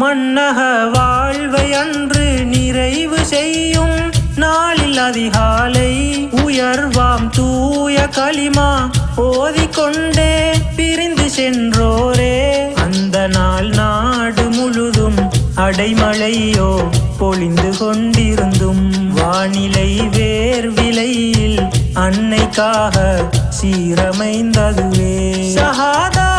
மன்னக வாழ்வை அன்று நிறைவு செய்யும் நாளில் அதிகாலை உயர்வாம் தூய களிமா ஓதிக்கொண்டே பிரிந்து சென்றோரே. அந்த நாள் நாடு முழுதும் அடைமழையோ பொழிந்து கொண்டிருந்தும் வானிலை வேர்விலையில் அன்னைக்காக சீரமைந்ததுவே. சகாதா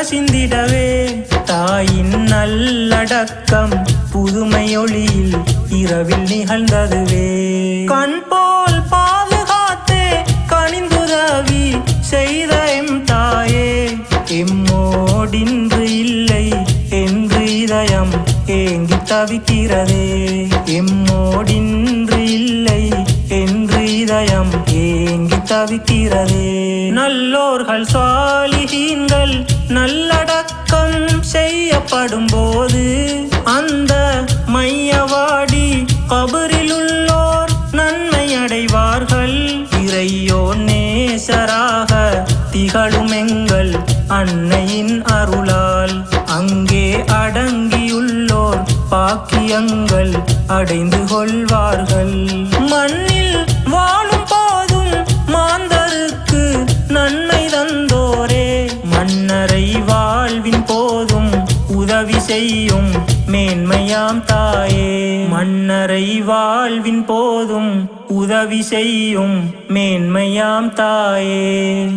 கசிந்திடவே தாயின் நல்லடக்கம் புதுமை ஒளியில் இரவில் நிகழ்ந்ததுவே. கண் போல் பாதுகாத்தே கனிந்துதவி செய்த எம் தாயே. எம்மோடின்று இல்லை என்று இதயம் ஏங்கி தவிக்கிறதே. எம்மோடின்று இல்லை என்று இதயம் தவிக்கிறதே நல்லோர்கள் சாலிகீன்கள் நல்லடக்கம் செய்யப்படும் போது அந்த மையவாடி கபரில் உள்ளோர் நன்மை அடைவார்கள் இறையோ நேசராக திகழும் எங்கள் அன்னையின் அருளால். அங்கே அடங்கியுள்ளோர் பாக்கியங்கள் அடைந்து கொள்வார்கள். மண்ணில் உதவி செய்யும் மேன்மையாம் தாயே. மன்னரை வாழ்வின் போதும் உதவி செய்யும் மேன்மையாம் தாயே.